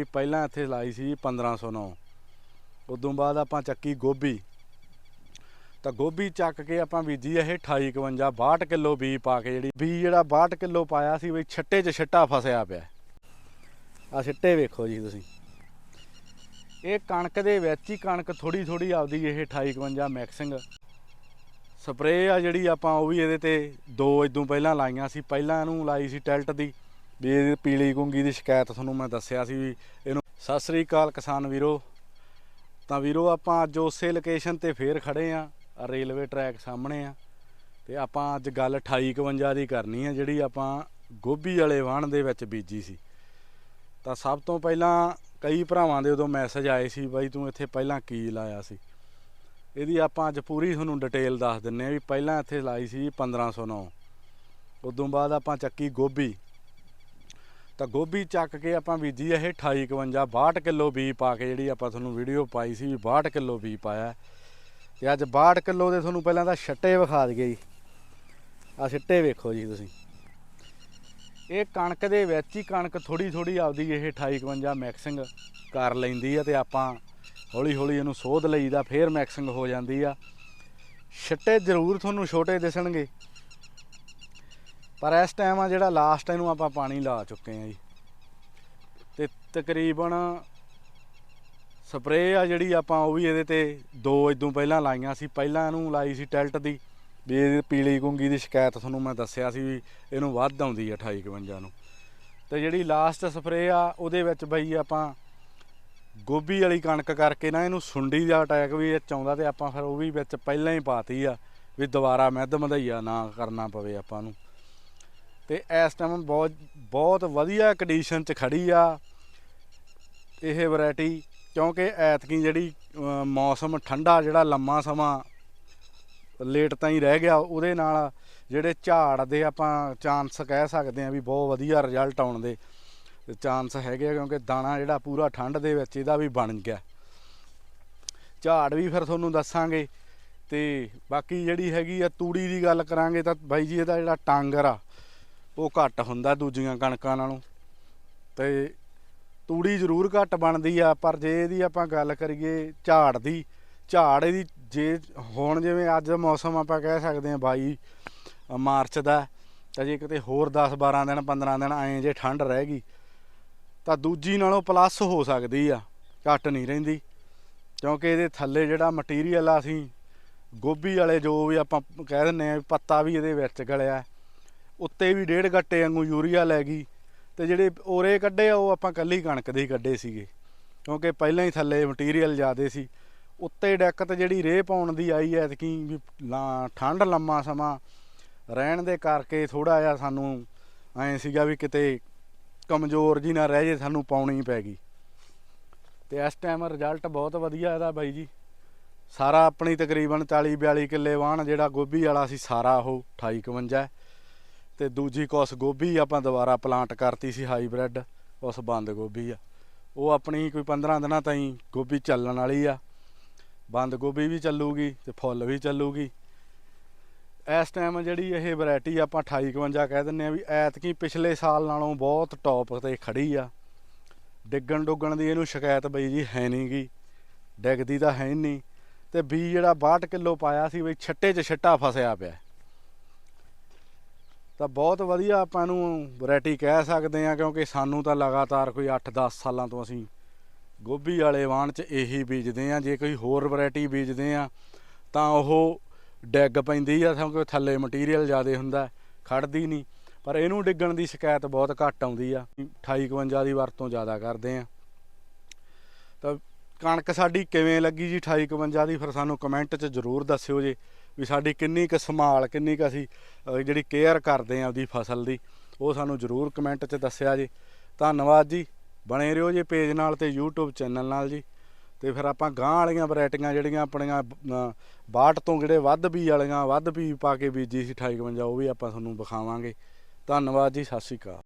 ਵੀ ਪਹਿਲਾਂ ਇੱਥੇ ਲਾਈ ਸੀ 1509 ਉਦੋਂ ਬਾਅਦ ਆਪਾਂ ਚੱਕੀ ਗੋਭੀ। ਤਾਂ ਗੋਭੀ ਚੱਕ ਕੇ ਆਪਾਂ ਬੀਜੀ ਇਹ 28 51 62 ਕਿਲੋ ਬੀ ਪਾ ਕੇ ਜਿਹੜੀ ਬੀ ਜਿਹੜਾ 62 ਕਿਲੋ ਪਾਇਆ ਸੀ ਬਈ ਛੱਟੇ 'ਚ ਛੱਟਾ ਫਸਿਆ ਪਿਆ। ਆ ਛੱਟੇ ਵੇਖੋ ਜੀ ਤੁਸੀਂ। ਇਹ ਕਣਕ ਦੇ ਵਿੱਚ ਹੀ ਕਣਕ ਥੋੜੀ ਥੋੜੀ ਆਪਦੀ ਇਹ 28 51 ਮਿਕਸਿੰਗ। ਸਪਰੇਅ ਆ ਜਿਹੜੀ ਆਪਾਂ ਉਹ ਵੀ ਇਹਦੇ ਤੇ ਦੋ ਇਦੋਂ ਪਹਿਲਾਂ ਲਾਈਆਂ ਸੀ। ਪਹਿਲਾਂ ਇਹਨੂੰ ਲਾਈ ਸੀ ਟੈਲਟ ਦੀ। ਵੀ ਇਹ ਪੀਲੀ ਗੁੰਗੀ ਦੀ ਸ਼ਿਕਾਇਤ ਤੁਹਾਨੂੰ ਮੈਂ ਦੱਸਿਆ ਸੀ ਵੀ ਇਹਨੂੰ ਸਤਿ ਸ੍ਰੀ ਅਕਾਲ ਕਿਸਾਨ ਵੀਰੋ। ਤਾਂ ਵੀਰੋ ਆਪਾਂ ਅੱਜ ਉਸੇ ਲੋਕੇਸ਼ਨ ਤੇ ਫੇਰ ਖੜੇ ਆ ਰੇਲਵੇ ਟਰੈਕ ਸਾਹਮਣੇ ਆ ਤੇ ਆਪਾਂ ਅੱਜ ਗੱਲ 28 51 ਦੀ ਕਰਨੀ ਆ, ਜਿਹੜੀ ਆਪਾਂ ਗੋਭੀ ਵਾਲੇ ਵਾਹਣ ਦੇ ਵਿੱਚ ਬੀਜੀ ਸੀ। ਤਾਂ ਸਭ ਤੋਂ ਪਹਿਲਾਂ ਕਈ ਭਰਾਵਾਂ ਦੇ ਉਦੋਂ ਮੈਸੇਜ ਆਏ ਸੀ, ਬਾਈ ਤੂੰ ਇੱਥੇ ਪਹਿਲਾਂ ਕੀ ਲਾਇਆ ਸੀ? ਇਹਦੀ ਆਪਾਂ ਅੱਜ ਪੂਰੀ ਤੁਹਾਨੂੰ ਡਿਟੇਲ ਦੱਸ ਦਿੰਨੇ ਆ ਵੀ ਪਹਿਲਾਂ ਇੱਥੇ ਲਾਈ ਸੀ 1509 ਉਦੋਂ ਬਾਅਦ ਆਪਾਂ ਚੱਕੀ ਗੋਭੀ। ਤਾਂ ਗੋਭੀ ਚੱਕ ਕੇ ਆਪਾਂ ਬੀਜੀ ਇਹ 28 51 62 ਕਿਲੋ ਬੀ ਪਾ ਕੇ ਜਿਹੜੀ ਆਪਾਂ ਤੁਹਾਨੂੰ ਵੀਡੀਓ ਪਾਈ ਸੀ ਵੀ 62 ਕਿਲੋ ਬੀ ਪਾਇਆ ਤੇ ਅੱਜ 62 ਕਿਲੋ ਦੇ ਤੁਹਾਨੂੰ ਪਹਿਲਾਂ ਤਾਂ ਛੱਟੇ ਵਿਖਾ ਦਈਏ ਜੀ। ਆ ਛੱਟੇ ਵੇਖੋ ਜੀ ਤੁਸੀਂ। ਇਹ ਕਣਕ ਦੇ ਵਿੱਚ ਹੀ ਕਣਕ ਥੋੜੀ ਥੋੜੀ ਆਪਦੀ ਇਹ 28 51 ਮੈਕਸਿੰਗ ਕਰ ਲੈਂਦੀ ਆ ਤੇ ਆਪਾਂ ਹੌਲੀ ਹੌਲੀ ਇਹਨੂੰ ਸੋਧ ਲਈਦਾ, ਫੇਰ ਮੈਕਸਿੰਗ ਹੋ ਜਾਂਦੀ ਆ। ਛੱਟੇ ਜ਼ਰੂਰ ਤੁਹਾਨੂੰ ਛੋਟੇ ਦਿਸਣਗੇ। ਪਰ ਇਸ ਟਾਈਮ ਆ ਜਿਹੜਾ ਲਾਸਟ ਇਹਨੂੰ ਆਪਾਂ ਪਾਣੀ ਲਾ ਚੁੱਕੇ ਆ ਜੀ। ਤੇ ਤਕਰੀਬਨ ਸਪਰੇਅ ਆ ਜਿਹੜੀ ਆਪਾਂ ਉਹ ਵੀ ਇਹਦੇ ਤੇ ਦੋ ਇਦੋਂ ਪਹਿਲਾਂ ਲਾਈਆਂ ਸੀ। ਪਹਿਲਾਂ ਇਹਨੂੰ ਲਾਈ ਸੀ ਟੈਲਟ ਦੀ, ਵੀ ਇਹ ਪੀਲੀ ਗੁੰਗੀ ਦੀ ਸ਼ਿਕਾਇਤ ਤੁਹਾਨੂੰ ਮੈਂ ਦੱਸਿਆ ਸੀ ਵੀ ਇਹਨੂੰ ਵੱਧ ਆਉਂਦੀ ਆ 28 51 ਨੂੰ। ਤੇ ਜਿਹੜੀ ਲਾਸਟ ਸਪਰੇਅ ਆ, ਉਹਦੇ ਵਿੱਚ ਬਈ ਆਪਾਂ ਗੋਭੀ ਵਾਲੀ ਕਣਕ ਕਰਕੇ ਨਾ ਇਹਨੂੰ ਸੁੰਡੀ ਦਾ ਅਟੈਕ ਵੀ ਇਹ ਚਾਉਂਦਾ ਤੇ ਆਪਾਂ ਫਿਰ ਉਹ ਵੀ ਵਿੱਚ ਪਹਿਲਾਂ ਹੀ ਪਾਤੀ ਆ, ਵੀ ਦੁਬਾਰਾ ਮਿੱਧ ਮਧਈਆ ਨਾ ਕਰਨਾ ਪਵੇ ਆਪਾਂ ਨੂੰ। ਤੇ ਇਸ ਟਾਈਮ ਬਹੁਤ ਬਹੁਤ ਵਧੀਆ ਕੰਡੀਸ਼ਨ 'ਚ ਖੜੀ ਆ ਇਹ ਵੈਰਾਈਟੀ ਕਿਉਂਕਿ ਐਤਕੀ ਜਿਹੜੀ ਮੌਸਮ ਠੰਡਾ, ਜਿਹੜਾ ਲੰਮਾ ਸਮਾਂ ਲੇਟ ਤਾਂ ਹੀ ਰਹਿ ਗਿਆ, ਉਹਦੇ ਨਾਲ ਜਿਹੜੇ ਝਾੜ ਦੇ ਆਪਾਂ ਚਾਂਸ ਕਹਿ ਸਕਦੇ ਆ ਵੀ ਬਹੁਤ ਵਧੀਆ ਰਿਜ਼ਲਟ ਆਉਣ ਦੇ ਚਾਂਸ ਹੈਗੇ ਆ ਕਿਉਂਕਿ ਦਾਣਾ ਜਿਹੜਾ ਪੂਰਾ ਠੰਡ ਦੇ ਵਿੱਚ ਇਹਦਾ ਵੀ ਬਣ ਗਿਆ। ਝਾੜ ਵੀ ਫਿਰ ਤੁਹਾਨੂੰ ਦੱਸਾਂਗੇ। ਤੇ ਬਾਕੀ ਜਿਹੜੀ ਹੈਗੀ ਆ ਤੂੜੀ ਦੀ ਗੱਲ ਕਰਾਂਗੇ ਤਾਂ ਬਾਈ ਜੀ, ਇਹਦਾ ਜਿਹੜਾ ਟਾਂਗਰ ਆ ਉਹ ਘੱਟ ਹੁੰਦਾ ਦੂਜੀਆਂ ਕਣਕਾਂ ਨਾਲੋਂ। ਤੇ ਤੂੜੀ ਜ਼ਰੂਰ ਘੱਟ ਬਣਦੀ ਆ, ਪਰ ਜੇ ਇਹਦੀ ਆਪਾਂ ਗੱਲ ਕਰੀਏ ਝਾੜ ਦੀ, ਝਾੜ ਇਹਦੀ ਜੇ ਹੁਣ ਜਿਵੇਂ ਅੱਜ ਦਾ ਮੌਸਮ ਆਪਾਂ ਕਹਿ ਸਕਦੇ ਆ 22 ਮਾਰਚ ਦਾ, ਤਾਂ ਜੇ ਕਿਤੇ ਹੋਰ 10 12 ਦਿਨ 15 ਦਿਨ ਐਂ ਜੇ ਠੰਡ ਰਹਿ ਗਈ, ਤਾਂ ਦੂਜੀ ਨਾਲੋਂ ਪਲੱਸ ਹੋ ਸਕਦੀ ਆ, ਘੱਟ ਨਹੀਂ ਰਹਿੰਦੀ। ਕਿਉਂਕਿ ਇਹਦੇ ਥੱਲੇ ਜਿਹੜਾ ਮਟੀਰੀਅਲ ਆ ਅਸੀਂ, ਗੋਭੀ ਵਾਲੇ ਜੋ ਵੀ ਆਪਾਂ ਕਹਿ ਦਿੰਨੇ ਆ ਪੱਤਾ ਵੀ ਇਹਦੇ ਵਿੱਚ ਗਲਿਆ। ਉੱਤੇ ਵੀ ਡੇਢ ਗੱਟੇ ਵਾਂਗੂ ਯੂਰੀਆ ਲੈ ਗਈ ਤੇ ਜਿਹੜੇ ਔਰੇ ਕੱਢੇ ਆ, ਉਹ ਆਪਾਂ ਕੱਲੀ ਕਣਕ ਦੇ ਹੀ ਕੱਢੇ ਸੀਗੇ। ਕਿਉਂਕਿ ਪਹਿਲਾਂ ਹੀ ਥੱਲੇ ਮਟੀਰੀਅਲ ਜ਼ਿਆਦੇ ਸੀ। ਉੱਤੇ ਡੈਕ ਤੇ ਜਿਹੜੀ ਰੇਹ ਪਾਉਣ ਦੀ ਆਈ ਐ, ਐਤਕੀ ਵੀ ਲਾ- ਠੰਡ ਲੰਮਾ ਸਮਾਂ ਰਹਿਣ ਦੇ ਕਰਕੇ ਥੋੜਾ ਜਿਹਾ ਸਾਨੂੰ ਐਂ ਸੀਗਾ ਵੀ ਕਿਤੇ ਕਮਜ਼ੋਰ ਜੀ ਨਾ ਰਹਿ ਜੇ, ਸਾਨੂੰ ਪਾਉਣੀ ਪੈ ਗਈ। ਤੇ ਇਸ ਟਾਈਮ ਰਿਜ਼ਲਟ ਬਹੁਤ ਵਧੀਆ ਇਹਦਾ ਬਾਈ ਜੀ। ਸਾਰਾ ਆਪਣੀ ਤਕਰੀਬਨ 40 42 ਕਿੱਲੇ ਵਾਹਣ ਜਿਹੜਾ ਗੋਭੀ ਵਾਲਾ ਸੀ, ਸਾਰਾ ਉਹ 28 51 ਤੇ ਦੂਜੀ ਕੁਸ ਗੋਭੀ ਆਪਾਂ ਦੁਬਾਰਾ ਪਲਾਂਟ ਕਰਤੀ ਸੀ ਹਾਈਬ੍ਰਿਡ ਉਸ ਬੰਦ ਗੋਭੀ ਆ। ਉਹ ਆਪਣੀ ਕੋਈ 15 ਦਿਨਾਂ ਤਾਈਂ ਗੋਭੀ ਚੱਲਣ ਵਾਲੀ ਆ। ਬੰਦ ਗੋਭੀ ਵੀ ਚੱਲੂਗੀ ਤੇ ਫੁੱਲ ਵੀ ਚੱਲੂਗੀ। ਇਸ ਟਾਈਮ ਜਿਹੜੀ ਇਹ ਵੈਰਾਈਟੀ ਆਪਾਂ 28 51 ਕਹਿ ਦਿੰਨੇ ਆ ਵੀ ਐਤਕੀ ਪਿਛਲੇ ਸਾਲ ਨਾਲੋਂ ਬਹੁਤ ਟੌਪ ਤੇ ਖੜੀ ਆ। ਡਿੱਗਣ ਡੁੱਗਣ ਦੀ ਇਹਨੂੰ ਸ਼ਿਕਾਇਤ ਬਈ ਜੀ ਹੈ ਨਹੀਂਗੀ ਡਿੱਗਦੀ ਤਾਂ ਹੈ ਹੀ ਨਹੀਂ ਤੇ ਬੀ ਜਿਹੜਾ 62 ਕਿਲੋ ਪਾਇਆ ਸੀ ਬਈ ਛੱਟੇ 'ਚ ਛੱਟਾ ਫਸਿਆ ਪਿਆ। ਤਾਂ ਬਹੁਤ ਵਧੀਆ ਆਪਾਂ ਨੂੰ ਵੈਰਾਈਟੀ ਕਹਿ ਸਕਦੇ ਆ ਕਿਉਂਕਿ ਸਾਨੂੰ ਤਾਂ ਲਗਾਤਾਰ ਕੋਈ 8-10 ਸਾਲਾਂ ਤੋਂ ਅਸੀਂ ਗੋਭੀ ਵਾਲੇ ਵਾਣ 'ਚ ਇਹੀ ਬੀਜਦੇ ਆ ਜੇ ਕੋਈ ਹੋਰ ਵੈਰਾਈਟੀ ਬੀਜਦੇ ਆ ਤਾਂ ਉਹ ਡਿੱਗ ਪੈਂਦੀ ਆ, ਕਿਉਂਕਿ ਥੱਲੇ ਮਟੀਰੀਅਲ ਜ਼ਿਆਦਾ ਹੁੰਦਾ, ਖੜਦੀ ਨਹੀਂ। ਪਰ ਇਹਨੂੰ ਡਿੱਗਣ ਦੀ ਸ਼ਿਕਾਇਤ ਬਹੁਤ ਘੱਟ ਆਉਂਦੀ ਆ। 28 51 ਦੀ ਵਰਤੋਂ ਜ਼ਿਆਦਾ ਕਰਦੇ ਆ ਤਾਂ ਕਣਕ ਸਾਡੀ ਕਿਵੇਂ ਲੱਗੀ ਜੀ 28 51 ਦੀ, ਫਿਰ ਸਾਨੂੰ ਕਮੈਂਟ 'ਚ ਜ਼ਰੂਰ ਦੱਸਿਓ ਜੀ। ਵੀ ਸਾਡੀ ਕਿੰਨੀ ਕੁ ਸੰਭਾਲ ਕਿੰਨੀ ਕੁ ਅਸੀਂ ਜਿਹੜੀ ਕੇਅਰ ਕਰਦੇ ਆ ਆਪਦੀ ਫਸਲ ਦੀ ਉਹ ਸਾਨੂੰ ਜ਼ਰੂਰ ਕਮੈਂਟ 'ਚ ਦੱਸਿਆ ਜੀ। ਧੰਨਵਾਦ ਜੀ। ਬਣੇ ਰਹੋ ਜੀ ਪੇਜ ਨਾਲ ਤੇ YouTube ਚੈਨਲ ਨਾਲ ਜੀ। ਤੇ ਫਿਰ ਆਪਾਂ ਗਾਂ ਵਾਲੀਆਂ ਵੈਰਾਈਟੀਆਂ ਜਿਹੜੀਆਂ ਆਪਣੀਆਂ ਅਹ, ਬਾਹਠ ਤੋਂ ਜਿਹੜੇ ਵੱਧ ਬੀ ਵਾਲੀਆਂ ਵੱਧ ਬੀ ਪਾ ਕੇ ਬੀਜੀ ਸੀ 28 51 ਉਹ ਵੀ ਆਪਾਂ ਤੁਹਾਨੂੰ ਵਿਖਾਵਾਂਗੇ। ਧੰਨਵਾਦ ਜੀ ਸਤਿ ਸ਼੍ਰੀ ਅਕਾਲ।